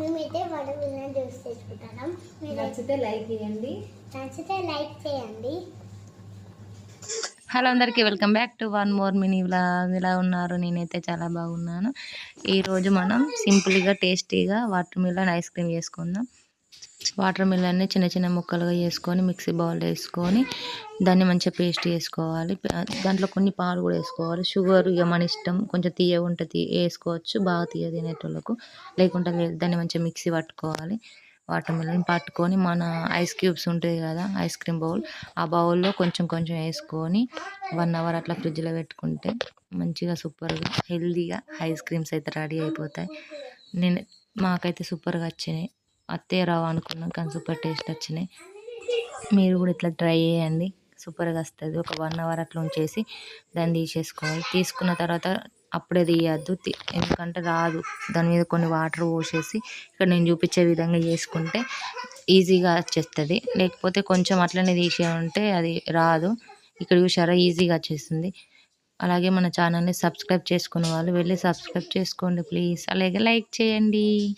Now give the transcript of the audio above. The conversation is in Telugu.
మేమైతే వడగుల్లని జ్యూస్ తెచ్చుకుంటున్నాం మీరు నచ్చితే లైక్ చేయండి. నచ్చితే లైక్ చేయండి. హలో అందరికీ welcome back to one more mini vlog. ఎలా ఉన్నారు? నేనైతే చాలా బాగున్నాను. ఈరోజు మనం సింపుల్గా టేస్టీగా వాటర్ మిలన్ ఐస్ క్రీమ్ చేసుకుందాం. వాటర్ మిలన్ని చిన్న చిన్న ముక్కలుగా చేసుకొని మిక్సీ బౌల్ వేసుకొని దాన్ని మంచిగా పేస్ట్ చేసుకోవాలి. దాంట్లో కొన్ని పాలు కూడా వేసుకోవాలి. షుగర్ ఇక మన ఇష్టం. కొంచెం తీయ ఉంటే తీ వేసుకోవచ్చు. బాగా తీయ తినేటోళ్ళకు. లేకుంటే లేదు. దాన్ని మంచిగా మిక్సీ పట్టుకోవాలి. వాటర్ మిలన్ పట్టుకొని మన ఐస్ క్యూబ్స్ ఉంటాయి కదా ఐస్ క్రీమ్ బౌల్ ఆ బౌల్లో కొంచెం కొంచెం వేసుకొని వన్ అవర్ అట్లా ఫ్రిడ్జ్లో పెట్టుకుంటే మంచిగా సూపర్గా హెల్తీగా ఐస్ క్రీమ్స్ అయితే రెడీ అయిపోతాయి. నేను మాకైతే సూపర్గా వచ్చినాయి. అత్తే రావు అనుకున్నాం కానీ సూపర్ టేస్ట్ వచ్చినాయి. మీరు కూడా ఇట్లా ట్రై చేయండి. సూపర్గా వస్తుంది. ఒక వన్ అవర్ అట్లా ఉంచేసి దాన్ని తీసేసుకోవాలి. తీసుకున్న తర్వాత అప్పుడే తీయద్దు. ఎందుకంటే రాదు. దాని మీద కొన్ని వాటర్ పోసేసి ఇక్కడ నేను చూపించే విధంగా చేసుకుంటే ఈజీగా వచ్చేస్తుంది. లేకపోతే కొంచెం అట్లనే తీసే ఉంటే అది రాదు. ఇక్కడ చూసారా ఈజీగా వచ్చేస్తుంది అలాగే మన ఛానల్ని సబ్స్క్రైబ్ చేసుకునే వాళ్ళు వెళ్ళి సబ్స్క్రైబ్ చేసుకోండి ప్లీజ్. అలాగే లైక్ చేయండి.